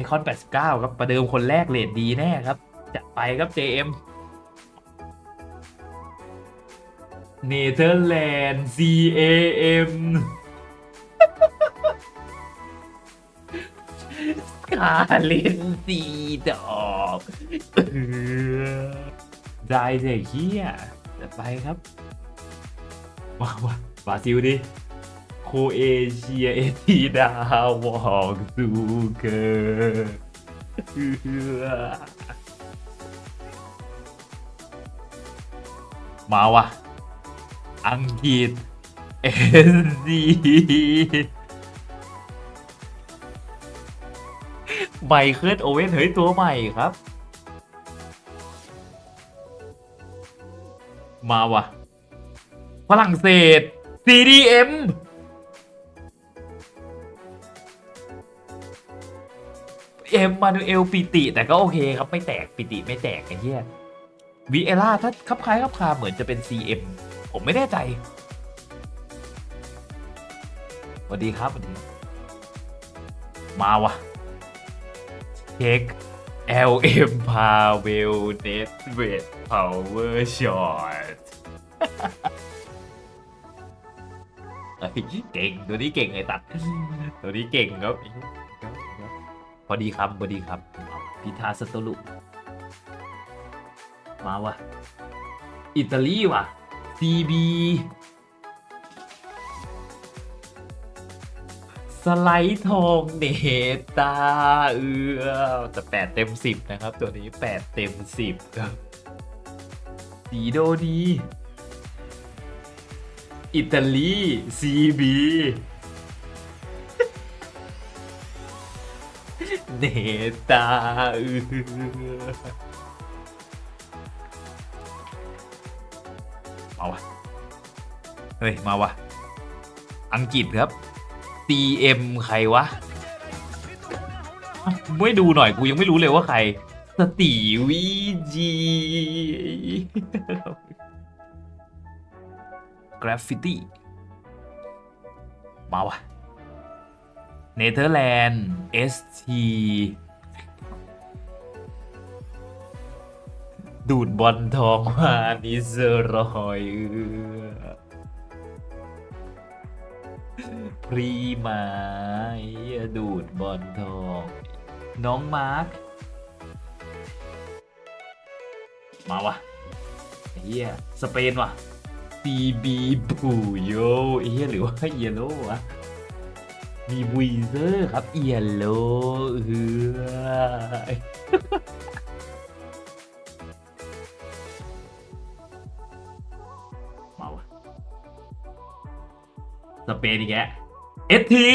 ไอคอน 89 ครับประเดิมคนแรกเลทดีแน่ครับ จะไปครับ JM เนเธอร์แลนด์ CAM กาเลนสีดอกได้เด็กเฮียจะไปครับว้าวว้าวบราซิลดิ โคเอเชียเอทีดาวอกซูเกอร์มาวะอังกฤษเอซีไมเคิลโอเว่นเฮ้ยตัวใหม่ครับ มาวะฝรั่งเศส CDM เอ็มมานูเอลปิติแต่ก็โอเคครับไม่แตกปิติไม่แตกไอ้เหี้ยวีเอล่าถ้าคับคล้ายคับคาเหมือนจะเป็น CM ผมไม่แน่ใจสวัสดีครับสวัสดีมาวะเช็ค LM Pavel Net w e t Power Shot เก่งตัวนี้เก่งไอ้ตัด ตัวนี้เก่งครับ อดีคำพอดีครับพิธาสตลุมาวะอิตาลีว่ะ CB สไลด์ทองเนตาเอือแต่แปดเต็มสิบนะครับ ตัวนี้แปดเต็มสิบครับสีโดนีอิตาลีซี เนตามาวะ เฮ้ย มาวะ อังกฤษครับ CM ใครวะ ไม่ดูหน่อยกูยังไม่รู้เลยว่าใคร สตีวีจีกราฟฟิตี้ มาวะ เนเธอร์แลนด์ ST ดูดบอลทองมานิเซรอยเออพรีมาดูดบอลทอง น้องมาร์ค มาวะเฮียสเปนวะ CB บูโยเฮียหรือว่าเยโลวะ มีวีเซอร์ครับ เอียลโล่เออมาวะสเปนอีกแกเอสที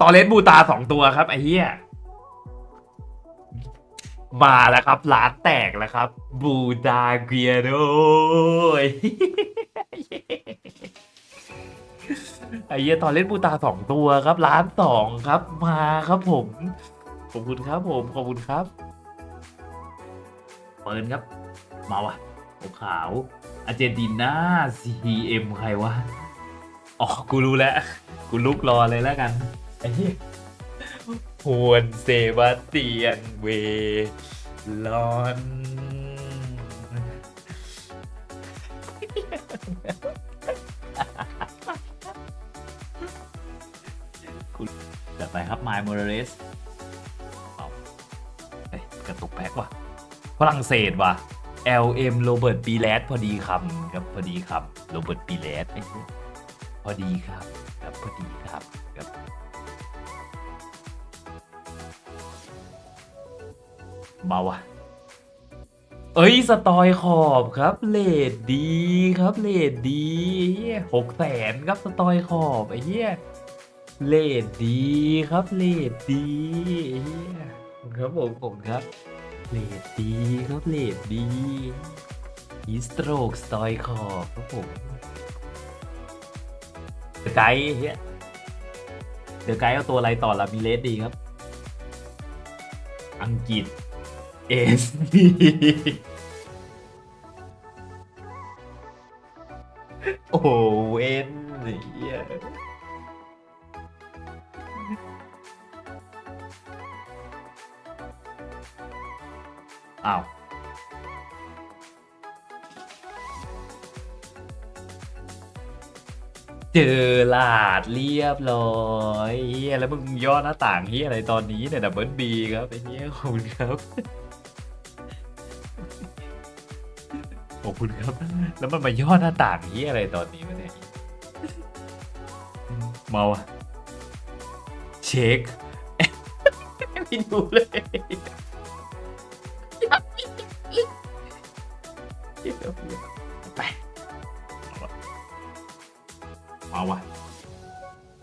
ตอเลสบูตาสองตัวครับ ไอ้เหี้ย มาแล้วครับร้านแตกแล้วครับ บูตาเกียโดย ไอ้เหี้ยตอนเล่นบูตาสองตัวครับร้านสองครับ มาครับผม ขอบคุณครับผมขอบคุณครับเปิดครับ มาวะขาวอาเจนตินา CM ใครวะอ๋อกูรู้แล้ว กูลุกรอเลยแล้วกันไอ้เหี้ยฮวนเซบาสเตียนเวลอน กูจัดไปครับไมล์โมเรสเอาเฮ้กระตุกแพ็กว่ะ ฝรั่งเศสว่ะ LM โรเบิร์ตปีแลสพอดีคำครับพอดีคำโรเบิร์ตปีแลสไอ้เหี้ยพอดีครับครับพอดีครับครับเบาวะเอ้ยสตอยขอบครับเลดดีครับเลดดีหกแสนครับสตอยขอบไอ้เหี้ย เลดดีครับเลดดีครับผมผมครับเลดดีครับเลดดีอีสโตรกสตอยคอครับผมเดอะไกด์เฮียเดอะไกด์เอาตัวอะไรต่อละมีเลดดีครับ อังกฤษเอสดีโอ้ ลาดเรียบร้อยเฮียแล้วมึงย่อหน้าต่างเฮียอะไรตอนนี้เนี่ยดับเบิลบีครับไอ้เฮียขอบคุณครับขอบคุณครับ แล้วมันมาย่อหน้าต่างเฮียอะไรตอนนี้วะเนี่ยเมาอะเช็คไม่ดูเลย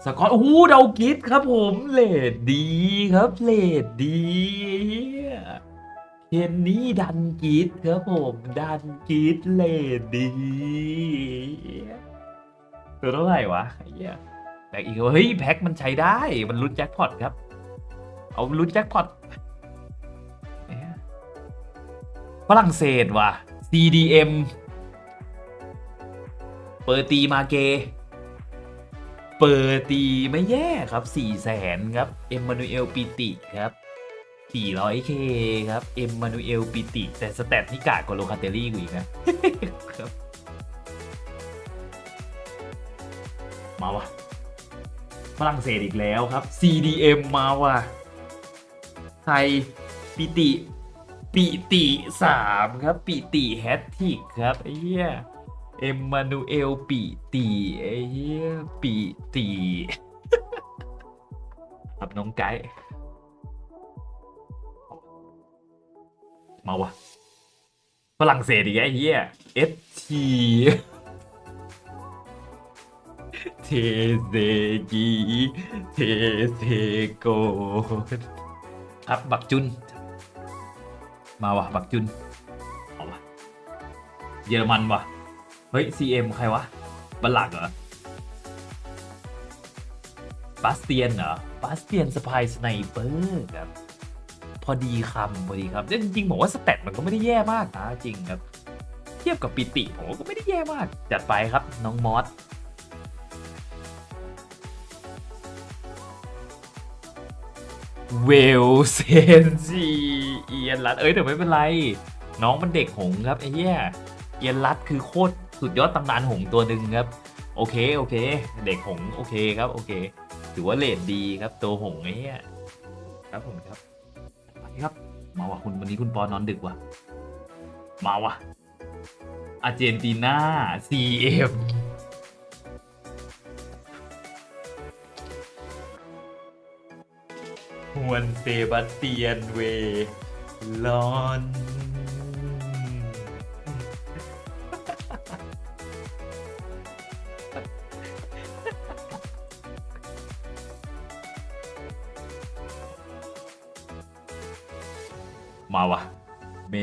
สกอตโอ้โหเดากิดครับผมเลดดีครับเลดดีเคนนี่ดันกิดครับผมดันกิดเลดดีตัวเท่าไหร่วะไอ้เหี้ยแบกอีกเฮ้ยแพ็คมันใช้ได้มันลุ้นแจ็คพอตครับ เอาลุ้นแจ็คพอตเนี่ยฝรั่งเศสว่ะ CDM เปอร์ตีมาเก เปอร์ตีไม่แย่ครับ4แสนครับ เอ็มมานูเอลปิติครับ 400k ครับ เอ็มมานูเอลปิติ แต่สแตทนี่กากกว่าโลคาเตลลี่กูอีกนะครับ มาวะฝรั่งเศสอีกแล้วครับ CDM มาว่ะ ไทยปิติ ปิติสามครับ ปิติแฮตทิกครับไอ้เหี้ย เอ็มมานูเอลปิติไอ้เหี้ยปิติครับน้องไก่มาวะฝรั่งเศสอีกไอ้เหี้ยเอสทีเทเซกีเทเซโกครับบักจุน มาวะบักจุนเอาวะเยอรมันวะ เฮ้ย CM ใครวะ บัลลักเหรอ บาสเตียนเหรอ บาสเตียนสปายสไนเปอร์ครับ พอดีคำพอดีครับแต่จริงๆผมว่าสเตตมันก็ไม่ได้แย่มากนะจริงครับ เทียบกับปิติผมก็ไม่ได้แย่มาก จัดไปครับน้องมอสเวลเซนซีเอียนรัดเอ้ยแต่ไม่เป็นไร น้องมันเด็กหงส์ครับไอ้เหี้ยเอียนรัดคือโคตร สุดยอดตำนานหงส์ตัวหนึ่งครับ โอเคโอเค เด็กหงส์โอเคครับโอเค ถือว่าเลดดีครับตัวหงส์ไอ้เนี้ยครับผมครับไปครับ มาว่ะคุณวันนี้คุณปอนอนดึกว่ะ มาว่ะอาร์เจนตินา CM ฮวนเซบาสเตียนเวลอน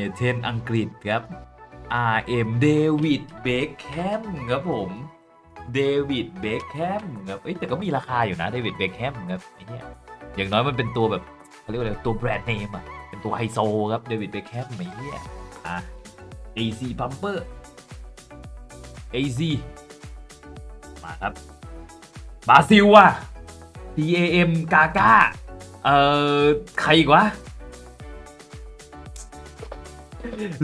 เมเทนอังกฤษครับ RM เดวิดเบคแฮมครับผมเดวิดเบคแฮมครับเอ้ยแต่ก็มีราคาอยู่นะเดวิดเบคแฮมครับไอ้เนี่ยอย่างน้อยมันเป็นตัวแบบเขาเรียกว่าอะไรตัวแบรนด์เนมอะเป็นตัวไฮโซครับเดวิดเบคแฮมไอ้เนี่ยอะ AC Pumper AC มาครับบราซิลอะ TAM กาก้าเอ่อ ใครอีกวะ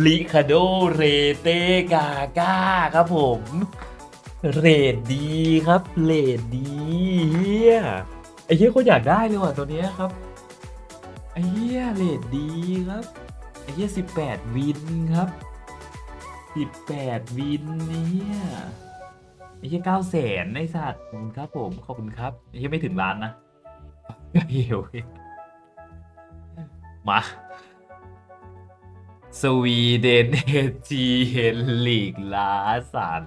ลิคาโดเรเตกาก้าครับผม เรดดีครับ เรดดีเฮียไอ้เฮียคนอยากได้เลยว่ะตัวเนี้ยครับ ไอ้เฮียเรดดีครับ ไอ้เฮียสิบแปดวินครับสิบแปดวินเนี่ยไอ้เฮียเก้าแสนไอ้สัตว์ขอบคุณครับผม ขอบคุณครับไอ้เฮียไม่ถึงล้านนะเฮียวมา สวีเดนเอจีเฮนลีกลาสัน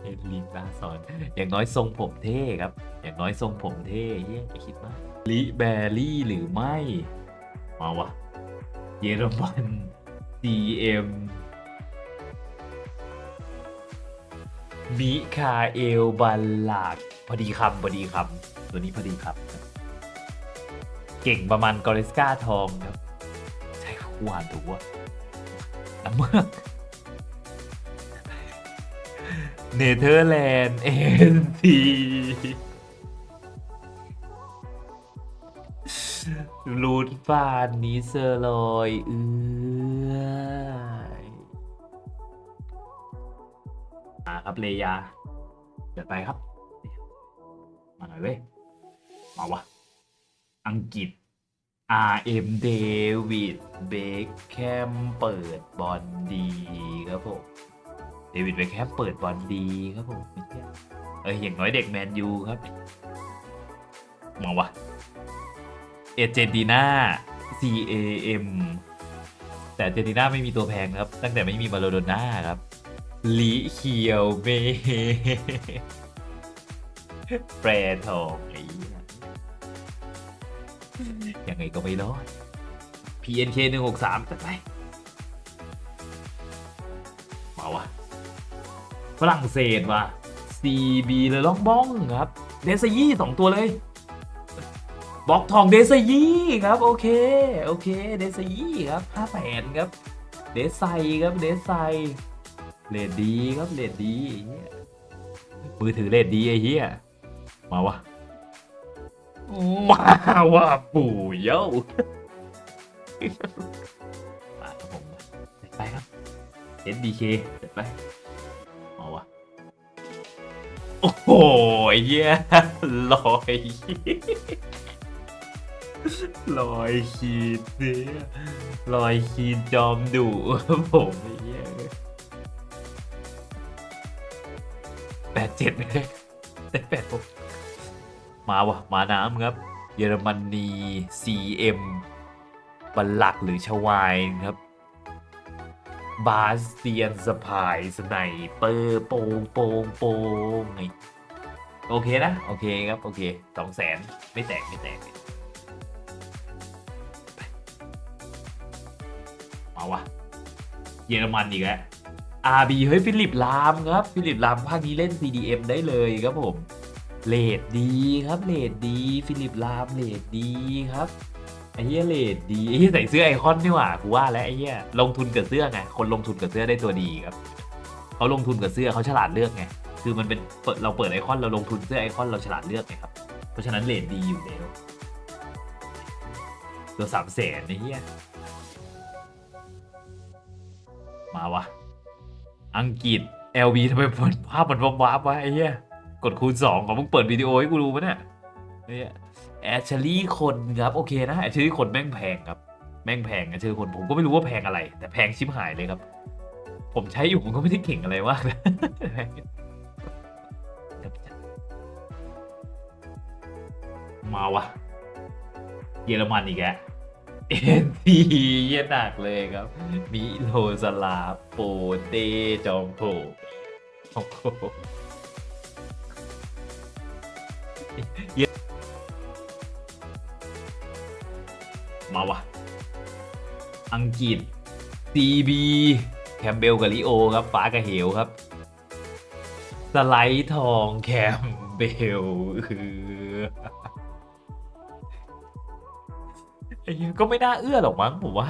เฮลิบาสอนอย่างน้อยทรงผมเท่ครับ อย่างน้อยทรงผมเท่เฮียอย่าคิดมากลิแบรี่หรือไม่ มาวะ เยอรมัน CM มิคาเอลบัลลาดพอดีคำพอดีคำตัวนี้พอดีคำครับ เก่งประมาณกอริสกาทองครับใช่หวานถูกวะน้ำเมือกเนเธอร์แลนด์เอ็นทีรูดฟานนิเซอร์ลอยเอื้อยมาครับเลยา เดี๋ยวไปครับ มาหน่อยเว้ย มาวะ อังกฤษ RM David Beckham เปิดบอลดีครับผมเดวิดเบคแฮมเปิดบอลดีครับผมไม่เอออย่างน้อยเด็กแมนยูครับมาวะเอเจนตินา CAM แต่เจนตินาไม่มีตัวแพงครับ ตั้งแต่ไม่มีมาโลโดน่าครับลีเคียวเมแปรทองไอ้ ยังไงก็ไม่รอด PNK 1 6 3จัดไป มาวะฝรั่งเศสว่ะ CB เลยล่องบ้องครับ เดซยี่สองตัวเลยบล็อกทองเดซยี่ครับ โอเค โอเค เดซยี่ครับห้าแปดครับ เดซไซครับ เดซไซเลดดีครับเลดดีไอ้เหี้ยมือถือเลดดีไอ้เหี้ยมาวะ มาวะปู่เย้ามาครับผมไปครับ SDK เดี๋ยวไปมาวะโอ้โหเหี้ลอยลอยขีดเนี่ยลอยขีดจอมดุผมไอ้เหี้ยแปดเจ็ดเลยได้แปดหก มาวะมาน้ำครับ เยอรมนี CM บัลลักหรือชวายครับ บาสเตียนสปายสไนเปอร์โปงโปงโปงไงโอเคนะ โอเคครับ โอเคสองแสนไม่แตก ไม่แตก มาวะเยอรมันอีกแล้ว RB เฮ้ย ฟิลิปลามครับ ฟิลิปลามภาคนี้เล่น CDM ได้เลยครับผม เลดดีครับเลดดี ฟิลิปลามเลดดีครับไอ้เหี้ยเลดดีไอ้เหี้ยใส่เสื้อไอคอนนี่หว่ากูว่าแล้วไอ้เหี้ยลงทุนกับเสื้อไงคนลงทุนกับเสื้อได้ตัวดีครับเขาลงทุนกับเสื้อเขาฉลาดเลือกไงคือมันเป็นเปิดเราเปิดไอคอนเราลงทุนเสื้อไอคอนเราฉลาดเลือกไงครับเพราะฉะนั้นเลดดีอยู่แล้วตัวสามแสนไอ้เหี้ยมาวะอังกฤษ LV ทำไมภาพมันว้าบวะไอ้เหี้ย กดคูณสองของมึงเปิดวิดีโอให้กูดูปะเนี่ยเหี้ยแอชเชอรี่คนครับโอเคนะแอชเชอรี่คนแม่งแพงครับ แม่งแพงแอชเชอรี่คนผมก็ไม่รู้ว่าแพงอะไร แต่แพงชิบหายเลยครับ ผมใช้อยู่ผมก็ไม่ได้เก่งอะไรมากนะมาวะเยอรมันอีกแกเอ็นทีเยี่ยหนักเลยครับ มิโลสลาโปเตจอมโผโอ้โห มาวะอังกฤษ CB แคมเบลกับลิโอครับฟ้ากับเหวครับ สไลด์ทองแคมเบลคือไอ้ก็ไม่น่าเอื้อหรอกมั้งผมว่า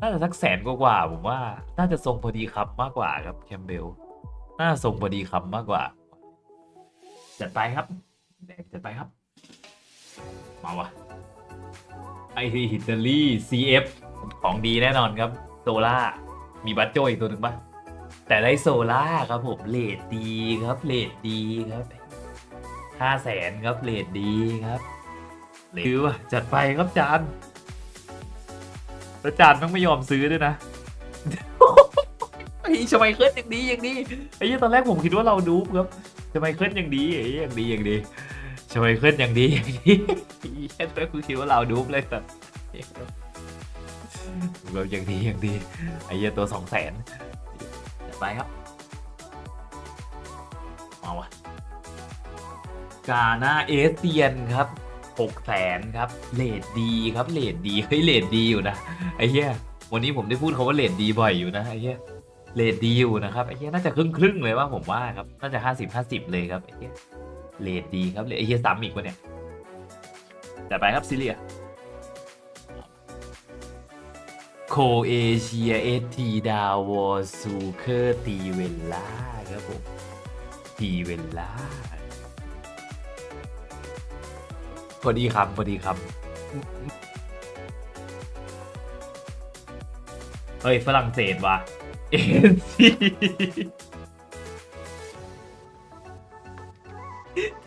น่าจะสักแสนกว่าผมว่า น่าจะทรงพอดีคำมากกว่าครับแคมเบลน่าทรงพอดีคำมากกว่า จัดไปครับแดกจัดไปครับ มาวะ ไอทีฮิตเตอรี่ CF ของดีแน่นอนครับโซล่ามีบัตโจอีกตัวหนึ่งปะแต่ได้โซล่าครับผมเลดดีครับเลดดีครับห้าแสนครับเลดดีครับเลดว่าจัดไปครับจานแล้วจานต้องไม่ยอมซื้อด้วยนะไอ้ชมัยเคิร์ดอย่างดีอย่างดีไอ้ยี่ตอนแรกผมคิดว่าเราดูครับชมัยเคิร์ดอย่างดีไอ้อย่างดีอย่างดี ชมัยเคิร์ดอย่างดีอย่างดีแค่ตัวคือคิดว่าเราดูปเลยแต่แบบอย่างดีอย่างดีไอ้เหี้ยตัวสองแสนไปครับาวะกาหน้าเอเซียนครับหกแสนครับเลดดีครับเลดดีเฮ้ยเลดดีอยู่นะไอ้เหี้ยวันนี้ผมได้พูดคาว่าเลดดีบ่อยอยู่นะไอ้เหี้ยเลดดีอยู่นะครับไอ้เหี้ยน่าจะครึ่งครึ่งเลยว่าผมว่าครับน่าจะห้าสิบห้าสิบเลยครับไอ้เหี้ย เลดดีครับเลดไอ้เหี้ยซ้ำอีกวะเนี่ยแต่ไปครับซิเลียโคเอเชียเอทีดาวอซูเคอร์ตีเวลล่าครับผมดีเวล่าพอดีคำพอดีคำเฮ้ยฝรั่งเศสว่ะเอซี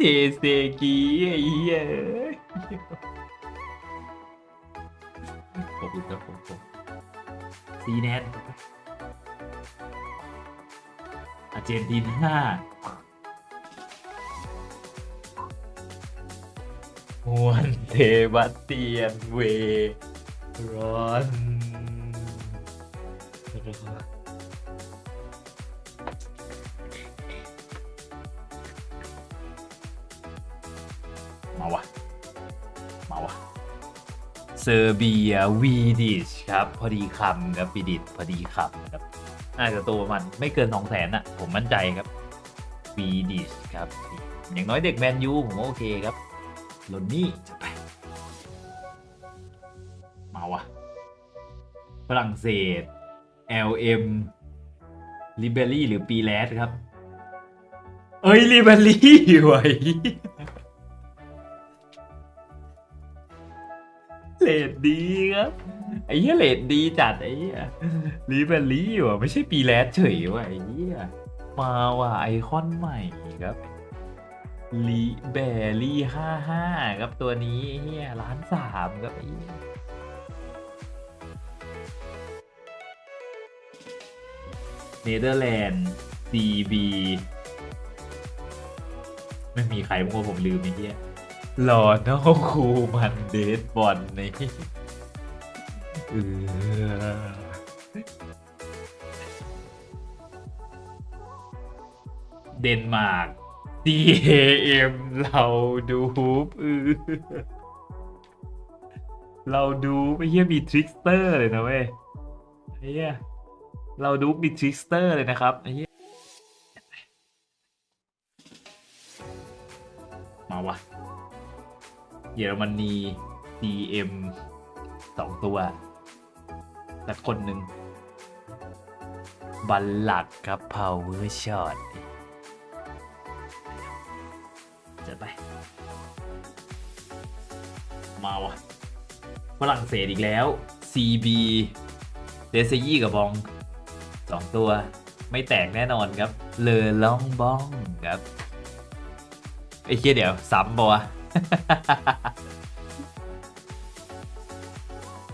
เทเซกีไอ้เหี้ยขอบคุณครับผมผมซีแนนอาร์เจนตินาฮวนเทบาสเตียนเวรอนม เซอร์เบียวีดิชครับ พอดีคำครับวีดิชพอดีคำครับน่าจะตัวประมันไม่เกินสองแสนอะผมมั่นใจครับวีดิชครับ อย่างน้อยเด็กแมนยูผมโอเคครับโลนนี่จะไป มาวะฝรั่งเศส LM ลิเบอรี่หรือปีแลสครับ เอ้ยลิเบอรี่ไว้ เลดดีครับไอ้เหี้ยเลดดีจัดไอ้เหี้ยลิเบอรี่ว่ะไม่ใช่ปีแลสเฉยว่ะไอ้เหี้ยมาว่ะไอคอนใหม่ครับลิเบอรี่ห้าห้าครับตัวนี้เหี้ยล้านสามครับไอ้เหี้ยเนเธอร์แลนด์ CB ไม่มีใครมั่วผมลืมไอ้เหี้ย หลอน้อคูมันเดทบอลนี่เออเดนมาร์ก DAM เราดูเออเราดูไอ้เหี้ยมีทริกสเตอร์เลยนะเว้ยไอ้เหี้ยเราดูมีทริกสเตอร์เลยนะครับไอ้เหี้ยมาวะ เยอรมนี DM สองตัว และคนหนึ่งบัลลักครับ power shot จะไป มาวะฝรั่งเศสอีกแล้ว CB เดซยี่กับบองสองตัว ไม่แตกแน่นอนครับ เลอลองบองครับ ไอ้เคียเดี๋ยวซ้ำปะวะ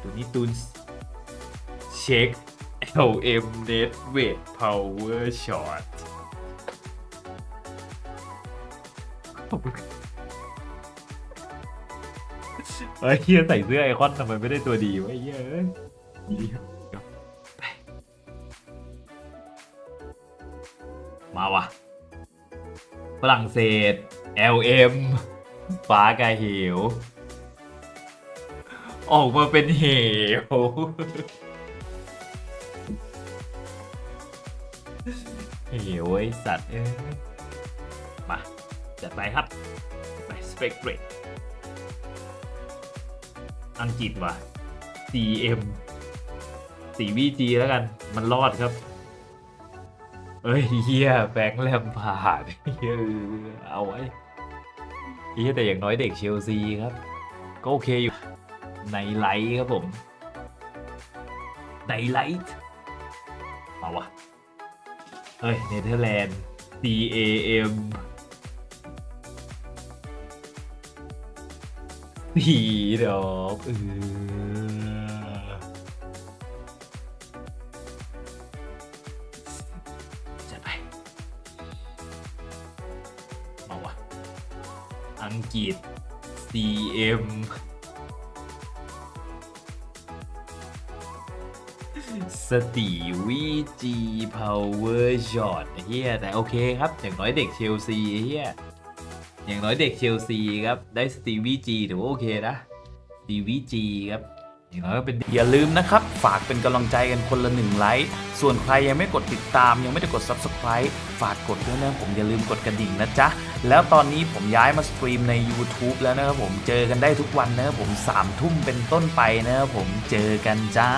ตัวนี้ตุนเช็ค LM Net Weight Power Shot เฮ้ยเฮียใส่เสื้อไอคอนทำไมไม่ได้ตัวดีวะเฮียเอ้ยมาวะฝรั่งเศส LM ฟ้ากาเหว ออกมาเป็นเหว เหวไอสัตว์เอ้ยมา จัดไปครับไปสเปกเรตอังกฤษว่ะ CM สี VG แล้วกัน มันรอดครับ เอ้ยเฮียแบงค์แลมพาร์ดเฮียเอาไว้ อีแต่อย่างน้อยเด็กเชลซีครับ ก็โอเคอยู่ ในไลท์ครับผม ในไลท์มาวะเฮ้ยเนเธอร์แลนด์ CAM สีดอกเออ กฤษ CM สตีวีจีพาวเวอร์ช็อตเฮียแต่โอเคครับ อย่างน้อยเด็กเชลซีเฮียอย่างน้อยเด็กเชลซีครับ ได้สตีวีจีถือว่าโอเคนะสตีวีจีครับ อย่างน้อยก็เป็นอย่าลืมนะครับ ฝากเป็นกำลังใจกันคนละหนึ่งไลค์ ส่วนใครยังไม่กดติดตามยังไม่ได้กด Subscribe ฝากกดด้วยนะผมอย่าลืมกดกระดิ่งนะจ๊ะ แล้วตอนนี้ผมย้ายมาสตรีมใน YouTube แล้วนะครับผมเจอกันได้ทุกวันนะครับผม3ทุ่มเป็นต้นไปนะครับผมเจอกันจ้า